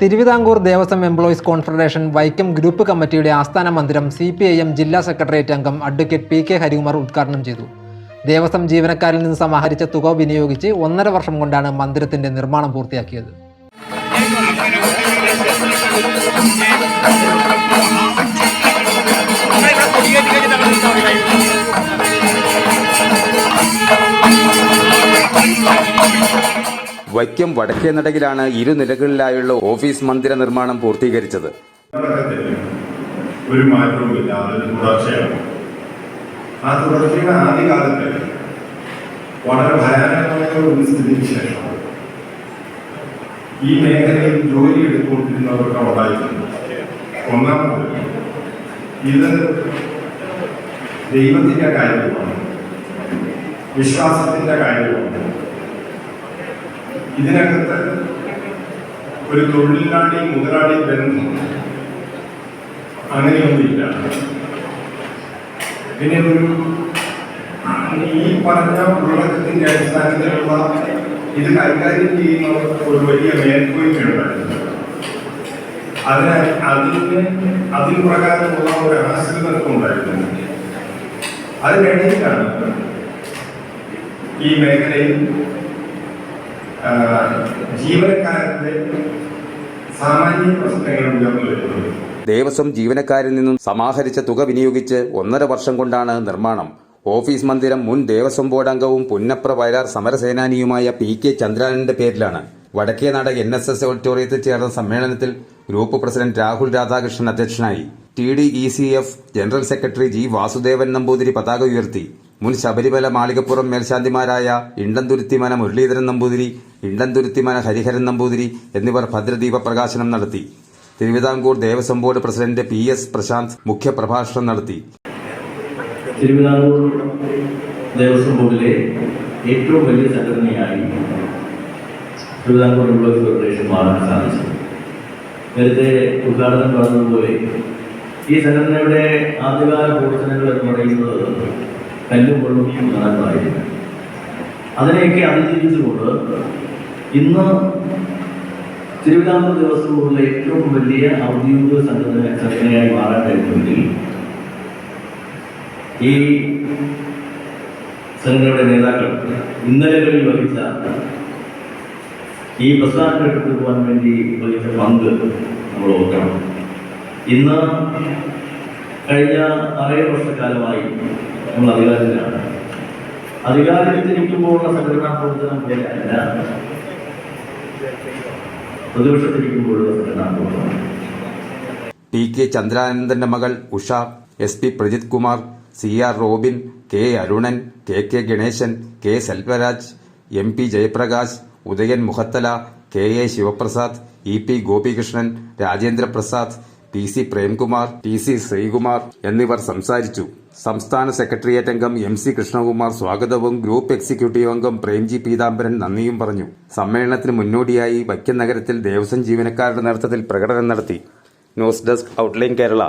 Thiruvithamkoor Devaswom employees confederation Vaikom group കമ്മിറ്റിയുടെ ആസ്ഥാന മന്ദിരം സി പി ഐ എം ജില്ലാ സെക്രട്ടേറിയറ്റ് അംഗം അഡ്വക്കേറ്റ് പി കെ ഹരികുമാർ ഉദ്ഘാടനം ചെയ്തു. ദേവസ്വം ജീവനക്കാരിൽ നിന്ന് സമാഹരിച്ച തുക വിനിയോഗിച്ച് ഒന്നര വർഷം കൊണ്ടാണ് മന്ദിരത്തിന്റെ നിർമ്മാണം പൂർത്തിയാക്കിയത്. വൈക്കം വടക്കേ നടകിലാണ് ഇരുനിലകളിലായുള്ള ഓഫീസ് മന്ദിര നിർമ്മാണം പൂർത്തീകരിച്ചത്. ഒരു വളരെ ഒരു ഈ മേഖലയിൽ ജോലി എടുത്തുകൊണ്ടിരുന്നവർക്ക് ഉണ്ടായിട്ടുണ്ട്. ഒന്നാമത് ഇത് ദൈവത്തിന്റെ കാര്യമാണ്. വിശ്വാസത്തിന്റെ കാര്യമാണ്. ഇതിനകത്ത് ഒരു തൊഴിലാളി മുതലാളി ബന്ധം അങ്ങനെയൊന്നുമില്ല. പിന്നെ ഒരു ഈ പറഞ്ഞ ഉള്ളടക്കത്തിന്റെ അടിസ്ഥാനത്തിലുള്ള ഇത് കൈകാര്യം ചെയ്യുന്നവർക്ക് ഒരു വലിയ മേൽക്കോയ്മയുണ്ടായിരുന്നു അതിനാൽ അതിന് അതിന് പ്രകാരമുള്ള ഒരു ആശ്രിതത്വം ഉണ്ടായിരുന്നു. അതിനിടയിലാണ് ഈ മേഖലയിൽ ജീവനക്കാരന്റെ സാമാന്യ വരുന്നത് ദേവസ്വം ജീവനക്കാരിൽ നിന്നും സമാഹരിച്ച തുക വിനിയോഗിച്ച് ഒന്നര വർഷം കൊണ്ടാണ് നിർമ്മാണം. ഓഫീസ് മന്ദിരം മുൻ ദേവസ്വം ബോർഡ് അംഗവും പുന്നപ്ര വയലാർ സമരസേനാനിയുമായ പി കെ ചന്ദ്രാനന്റെ പേരിലാണ്. വടക്കേനാട് എൻ എസ് എസ് ഓഡിറ്റോറിയത്തിൽ ചേർന്ന സമ്മേളനത്തിൽ ഗ്രൂപ്പ് പ്രസിഡന്റ് രാഹുൽ രാധാകൃഷ്ണൻ അധ്യക്ഷനായി. T D E C F general secretary G Vasudevan Namboothiri പതാക ഉയർത്തി. മുൻ ശബരിമല മാളികപ്പുറം മേൽശാന്തിമാരായ ഇണ്ടന്തുരുത്തിമന മുരളീധരൻ നമ്പൂതിരി ഇണ്ടന്തുരുത്തിമന ഹരിഹരൻ നമ്പൂതിരി എന്നിവർ ഭദ്രദീപ പ്രകാശനം നടത്തി. Thiruvithamkoor Devaswom board president P S Prashanth മുഖ്യപ്രഭാഷണം നടത്തി. ദേവസ്വം ബോർഡിലെ ഏറ്റവും വലിയ സംഘടനയായി ഫെഡറേഷൻ മാറാൻ സാധിച്ചു. നേരത്തെ ഉദ്ഘാടനം പറഞ്ഞതുപോലെ ഈ സംഘടനയുടെ ആദ്യകാല പ്രവർത്തനങ്ങൾ എന്ന് പറയുന്നത് കല്ലും വെള്ളവും നടന്നതായിരുന്നു അതിനെയൊക്കെ അതിജീവിച്ചുകൊണ്ട് ഇന്ന് തിരുവിതാംകൂർ ദേവസ്വം ഏറ്റവും വലിയ ഔദ്യോഗിക സംഘടന സംഘടനയായി മാറാൻ കഴിയുമെങ്കിൽ ഈ സംഘടനയുടെ നേതാക്കൾ ഇന്നലകളിൽ വഹിച്ച ഈ പ്രസ്ഥാനം പോകാൻ വേണ്ടി വഹിച്ച പങ്ക് നമ്മൾ ഓർക്കണം. ഇന്ന് കഴിഞ്ഞ അറേ വർഷക്കാലമായി നമ്മൾ അധികാരത്തിലാണ്. അധികാരത്തിലിരിക്കുമ്പോഴുള്ള സംഘടനാ പ്രവർത്തനം പോലെ അല്ല. പ്രതിപക്ഷത്തിരിക്കുമ്പോഴുള്ള സംഘടനാ പ്രവർത്തനം. ടി കെ ചന്ദ്രാനന്ദന്റെ മകൾ Usha S P Prajith Kumar C R Robin K Arunan K K Ganesan K Selvaraj M P Jayaprakash Udayan Muhathala K A Sivaprasad E P Gopikrishnan Rajendra P C Premkumar T C Sreekumar എന്നിവർ സംസാരിച്ചു. സംസ്ഥാന secretariat അംഗം M C Krishnakumar സ്വാഗതവും group executive അംഗം പ്രേംജി പീതാംബരൻ നന്ദിയും പറഞ്ഞു. സമ്മേളനത്തിന് മുന്നോടിയായി വൈക്കം നഗരത്തിൽ ദേവസ്വം ജീവനക്കാരുടെ നേതൃത്വത്തിൽ പ്രകടനം നടത്തി. News desk outline Kerala.